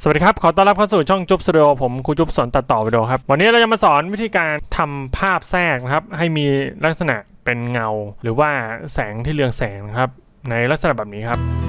สวัสดีครับ ขอต้อนรับเข้าสู่ช่องจุ๊บสตูดิโอผมครูจุ๊บสอนตัดต่อวิดีโอครับ วันนี้เราจะมาสอนวิธีการทำภาพแทรกนะครับ ให้มีลักษณะเป็นเงา หรือว่าแสงที่เรืองแสงครับ ในลักษณะแบบนี้ครับ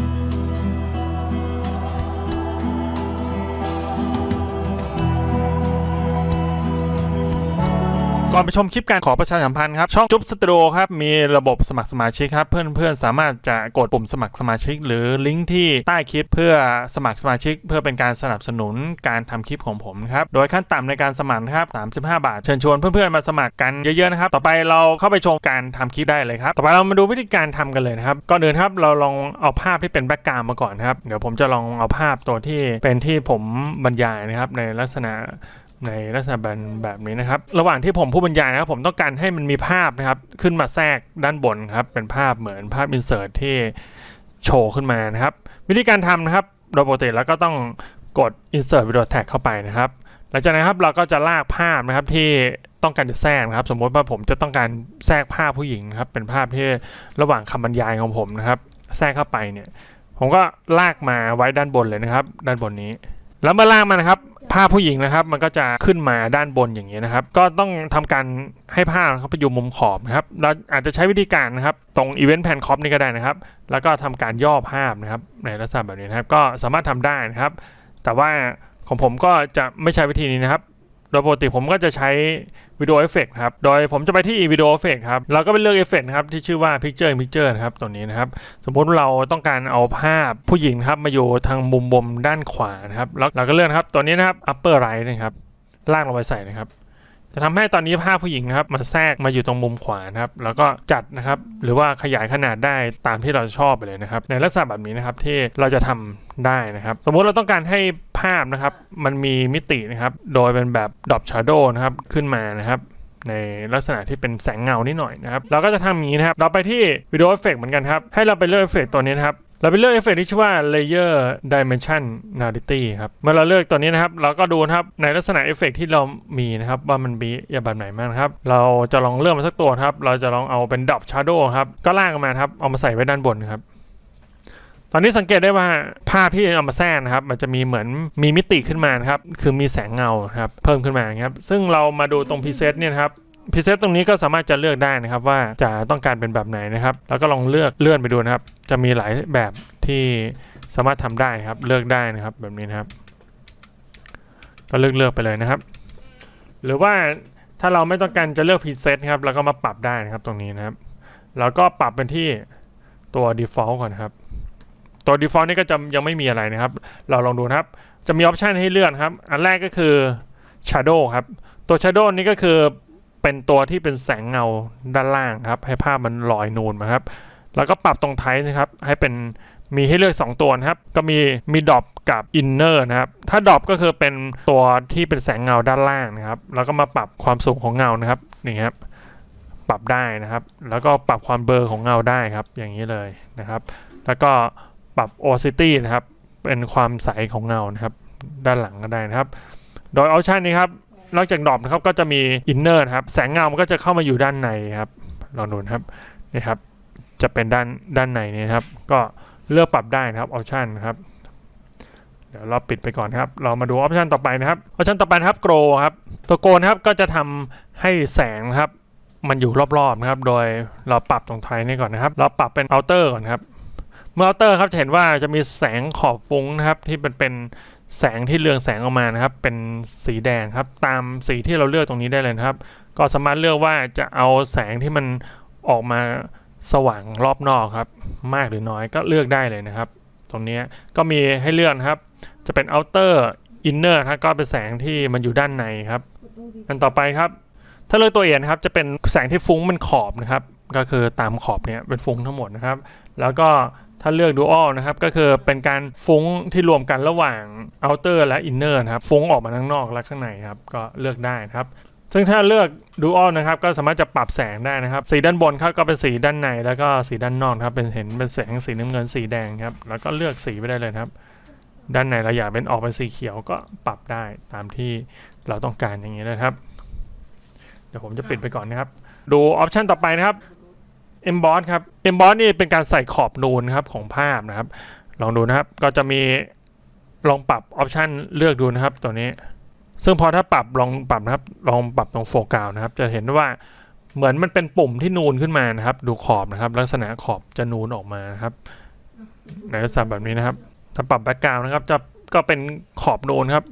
ก่อนไปชมคลิปการขอประชาสัมพันธ์ครับช่องจุ๊บสตูดิโอครับมีระบบสมัครสมาชิกครับเพื่อนๆสามารถจะกดปุ่มสมัครสมาชิก หรือลิงก์ที่ใต้คลิปเพื่อสมัครสมาชิก เพื่อเป็นการสนับสนุนการทำคลิปของผมครับโดยขั้นต่ำในการสมัครครับ35 บาท เชิญชวนเพื่อนๆมาสมัครกันเยอะๆนะครับต่อไปเราเข้าไปชมการทำคลิปได้เลยครับต่อไปเรามาดูวิธีการทำกันเลยนะครับก่อนอื่นครับเราลองเอาภาพที่เป็นแบ็กกราวด์มาก่อนครับเดี๋ยวผมจะลองเอาภาพตัวที่เป็นที่ผมบรรยายนะครับในลักษณะ ในลักษณะแบบแบบนี้นะครับ ระหว่างที่ผมผู้บรรยายนะครับผมต้องการให้มันมีภาพนะครับ ขึ้นมาแทรกด้านบนครับ เป็นภาพเหมือนภาพอินเสิร์ตที่โชว์ขึ้นมานะครับ วิธีการทำนะครับ โดยปกติแล้วก็ต้องกด insert video tag เข้าไปนะครับ หลังจากนั้นครับเราก็จะลากภาพนะครับที่ต้องการจะแทรกนะครับ สมมติว่าผมจะต้องการแทรกภาพผู้หญิงนะครับ เป็นภาพที่ระหว่างคำบรรยายของผมนะครับ แทรกเข้าไปเนี่ย ผมก็ลากมาไว้ด้านบนเลยนะครับ ด้านบนนี้ แล้วเมื่อลากมานะครับ ภาพผู้หญิงนะครับ มันก็จะขึ้นมาด้านบนอย่างเงี้ยนะครับ ก็ต้องทำการให้ผ้าเขาไปอยู่มุมขอบนะครับ เราอาจจะใช้วิธีการนะครับ ตรงอีเวนต์แผ่นคอปนี่ก็ได้นะครับ แล้วก็ทำการย่อภาพนะครับในลักษณะแบบนี้นะครับ ก็สามารถทำได้นะครับ แต่ว่าของผมก็จะไม่ใช้วิธีนี้นะครับ โดยปกติผมก็จะใช้วิดีโอเอฟเฟกครับ โดยผมจะไปที่วิดีโอเอฟเฟกครับ เราก็ไปเลือกเอฟเฟกครับที่ชื่อว่า Picture in Picture นะครับตัวนี้นะครับ สมมติเราต้องการเอาภาพผู้หญิงครับมาอยู่ทางมุมบมด้านขวานะครับ แล้วเราก็เลื่อนครับ ตัวนี้นะครับ upper right นะครับ ลากลงไปใส่นะครับ จะทำให้ตอนนี้ภาพผู้หญิงนะครับมันแทรกมาอยู่ตรงมุมขวานะครับแล้วก็จัดนะครับหรือว่าขยายขนาดได้ตามที่เราชอบไปเลยนะครับในลักษณะแบบนี้นะครับที่เราจะทำได้นะครับ สมมุติเราต้องการให้ภาพนะครับ มันมีมิตินะครับ โดยเป็นแบบ drop shadow นะครับขึ้นมานะครับในลักษณะที่เป็นแสงเงานิดหน่อยนะครับ เราก็จะทำอย่างนี้นะครับ เราไปที่วิดีโอเอฟเฟกเหมือนกันครับ ให้เราไปเลือกเอฟเฟกตัวนี้นะครับ เราไปเลือกเอฟเฟกที่ชื่อว่า layer Dimension n a l i t y ครับ เมื่อเราเลือกตัวนี้นะครับ เราก็ดูนะครับ ในลักษณะเอฟเฟกที่เรามีนะครับ ว่ามันมีอย่างแบบไหนบ้างครับ เราจะลองเลือกมาสักตัวครับ เราจะลองเอาเป็น drop shadow ครับ ก็ลากมาครับ เอามาใส่ไว้ด้านบนครับ ตอนนี้สังเกตได้ว่าภาพที่เอามาแทรกนะครับ มันจะมีเหมือนมีมิติขึ้นมานะครับ คือมีแสงเงาครับ เพิ่มขึ้นมาครับ ซึ่งเรามาดูตรงพรีเซตเนี่ยครับ พรีเซตตรงนี้ก็สามารถจะเลือกได้นะครับว่าจะต้องการเป็นแบบไหนนะครับ แล้วก็ลองเลือกเลื่อนไปดูนะครับ จะมีหลายแบบที่สามารถทำได้นะครับ เลือกได้นะครับแบบนี้นะครับ ก็เลือกเลือกไปเลยนะครับ หรือว่าถ้าเราไม่ต้องการจะเลือกพรีเซตครับเราก็มาปรับได้นะครับตรงนี้นะครับ แล้วก็ปรับเป็นที่ตัว default ก่อนครับ ตัว default นี่ก็จะยังไม่มีอะไรนะครับ เราลองดูนะครับ จะมีออปชันให้เลือกครับ อันแรกก็คือ shadow ครับ ตัว shadow นี่ก็คือ เป็นตัวที่เป็นแสงเงาด้านล่างครับ ให้ภาพมันลอยนูนมาครับ แล้วก็ปรับตรงไทป์นะครับ ให้เป็นมีให้เลือก 2 ตัวนะครับ ก็มีมีดอปกับอินเนอร์นะครับ ถ้าดอปก็คือเป็นตัวที่เป็นแสงเงาด้านล่างนะครับ แล้วก็มาปรับความสูงของเงานะครับนี่ครับ ปรับได้นะครับ แล้วก็ปรับความเบลอของเงาได้ครับ อย่างนี้เลยนะครับ แล้วก็ปรับ opacity นะครับ เป็นความใสของเงานะครับ ด้านหลังก็ได้นะครับ โดยออปชันนี้ครับ นอกจากดรอปนะครับก็จะมีอินเนอร์นะครับ แสงเงา มันก็จะเข้ามาอยู่ด้านในครับลองดูนครับนี่ครับ จะเป็นด้านด้านในนี้นะครับ ก็เลือกปรับได้นะครับออปชันนะครับเดี๋ยวเราปิดไปก่อนครับ เรามาดูออปชันต่อไปนะครับออปชันต่อไปครับ grow ครับ ตัวโกนครับก็จะทำให้แสงครับ มันอยู่รอบๆนะครับ โดยเราปรับตรงไทยนี่ก่อนนะครับ เราปรับเป็น outer ก่อนครับ เมื่อ outer ครับจะเห็นว่าจะมีแสงขอบฟุ้งนะครับที่เป็นเป็น แสงที่เรืองแสงออกมานะครับ เป็นสีแดงครับ ตามสีที่เราเลือกตรงนี้ได้เลยนะครับ ก็สามารถเลือกว่าจะเอาแสงที่มันออกมาสว่างรอบนอกครับ มากหรือน้อยก็เลือกได้เลยนะครับ ตรงนี้ก็มีให้เลือกนครับ จะเป็น outer inner ครับก็เป็นแสงที่มันอยู่ด้านในครับ อันต่อไปครับ ถ้าเลือกตัวเองนครับ จะเป็นแสงที่ฟุ้งมันขอบนะครับ ก็คือตามขอบเนี่ยเป็นฟุ้งทั้งหมดนะครับ แล้วก็ ถ้าเลือก Dual นะครับก็คือเป็นการฟุ้งที่รวมกันระหว่าง Outer และ Inner นะครับฟุ้งออกมาข้างนอกและข้างในครับก็เลือกได้นะครับซึ่งถ้าเลือก Dual นะครับก็สามารถจะปรับแสงได้นะครับ สีด้านบนครับก็เป็นสีด้านในแล้วก็สีด้านนอกครับเป็นเห็นเป็นแสงสีน้ำเงินสีแดงครับแล้วก็เลือกสีไปได้เลยครับ ด้านในเราอยากเป็นออกเป็นสีเขียวก็ปรับได้ตามที่เราต้องการอย่างนี้นะครับ เดี๋ยวผมจะปิดไปก่อนนะครับ ดูออปชันต่อไปนะครับ emboss ครับ emboss นี่เป็นการใส่ขอบนูนครับของภาพนะครับ ลองดูนะครับก็จะมีลองปรับออปชันเลือกดูนะครับตัวนี้ ซึ่งพอถ้าปรับลองปรับนะครับ ลองปรับตรงโฟกัสนะครับ จะเห็นว่าเหมือนมันเป็นปุ่มที่นูนขึ้นมานะครับ ดูขอบนะครับ ลักษณะขอบจะนูนออกมานะครับในลักษณะแบบนี้นะครับ ถ้าปรับแบ็กกราวนะครับ จะก็เป็นขอบนูนครับ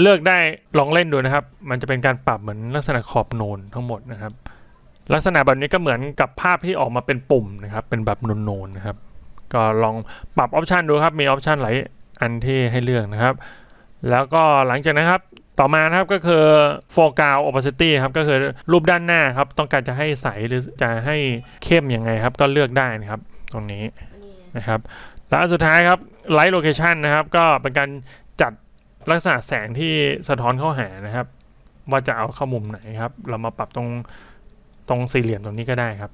เลือกได้ลองเล่นดูนะครับ มันจะเป็นการปรับเหมือนลักษณะขอบนูนทั้งหมดนะครับ ลักษณะแบบนี้ก็เหมือนกับภาพที่ออกมาเป็นปุ่มนะครับเป็นแบบนูนๆนะครับ ก็ลองปรับออปชันดูครับมีออปชันหลายอันที่ให้เลือกนะครับ แล้วก็หลังจากนั้นครับต่อมานะครับก็คือ foreground opacity ครับก็คือรูปด้านหน้าครับ ต้องการจะให้ใสหรือจะให้เข้มยังไงครับ ก็เลือกได้นะครับ ตรงนี้นะครับ แล้วสุดท้ายครับ light location นะครับ ก็เป็นการจัดลักษณะแสงที่สะท้อนเข้าหานะครับ ว่าจะเอาเข้ามุมไหนครับ เรามาปรับตรง ตรงสี่เหลี่ยมตรงนี้ก็ได้ครับ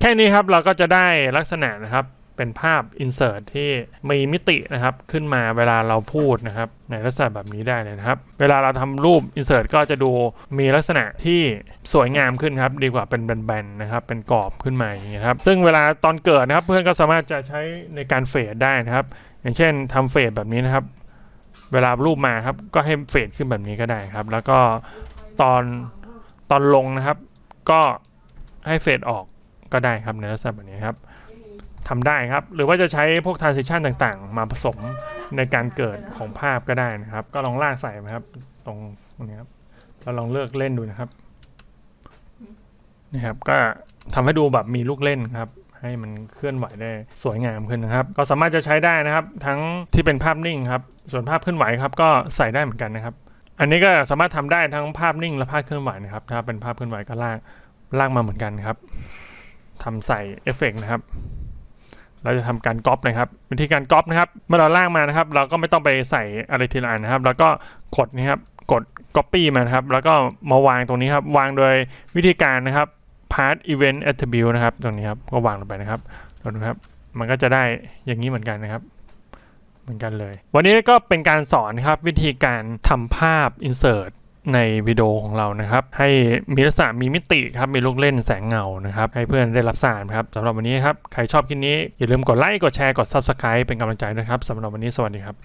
แค่นี้ครับเราก็จะได้ลักษณะนะครับเป็นภาพ insert ที่มีมิตินะครับขึ้นมาเวลาเราพูดนะครับ ในลักษณะแบบนี้ได้เลยนะครับ เวลาเราทำรูป insert ก็จะดูมีลักษณะที่สวยงามขึ้นครับ ดีกว่าเป็นแบนๆนะครับ เป็นกรอบขึ้นมาอย่างนี้ยครับ ซึ่งเวลาตอนเกิดนะครับ เพื่อนก็สามารถจะใช้ในการเฟดได้นะครับ อย่างเช่นทำเฟดแบบนี้นะครับ เวลารูปมาครับก็ให้เฟดขึ้นแบบนี้ก็ได้ครับ แล้วก็ตอนตอนลงนะครับ ก็ ให้เฟดออกก็ได้ครับในลักษณะแบบนี้ครับทำได้ครับ หรือว่าจะใช้พวก transition ต่างๆ มาผสมในการเกิดของภาพก็ได้นะครับ ก็ลองลากใส่มาครับตรงตรงนี้ครับเราลองเลือกเล่นดูนะครับนี่ครับ ก็ทำให้ดูแบบมีลูกเล่นครับ ให้มันเคลื่อนไหวได้สวยงามขึ้นนะครับ ก็สามารถจะใช้ได้นะครับ ทั้งที่เป็นภาพนิ่งครับ ส่วนภาพเคลื่อนไหวครับ ก็ใส่ได้เหมือนกันนะครับ อันนี้ก็สามารถทำได้ทั้งภาพนิ่งและภาพเคลื่อนไหวนะครับ ถ้าเป็นภาพเคลื่อนไหวก็ลาก ลากมาเหมือนกันครับทำใส่เอฟเฟกต์นะครับ เราจะทำการก๊อปนะครับ วิธีการก๊อปนะครับ เมื่อเราลางมานะครับ เราก็ไม่ต้องไปใส่อะไรทีละอันนะครับ แล้วก็กดนี่ครับ กด copy มานะครับ แล้วก็มาวางตรงนี้ครับ วางโดยวิธีการนะครับ part event attribute นะครับ ตรงนี้ครับ ก็วางลงไปนะครับดูนะครับ มันก็จะได้อย่างนี้เหมือนกันนะครับเหมือนกันเลย วันนี้ก็เป็นการสอนครับวิธีการทำภาพ insert ในวิดีโอของเรานะครับ ให้มีลักษณะมีมิติครับมีลูกเล่นแสงเงานะครับ ให้เพื่อนได้รับสารครับสำหรับวันนี้ครับ ใครชอบคลิปนี้อย่าลืมกดไลค์กดแชร์กด Subscribe เป็นกำลังใจด้วยครับสำหรับวันนี้สวัสดีครับ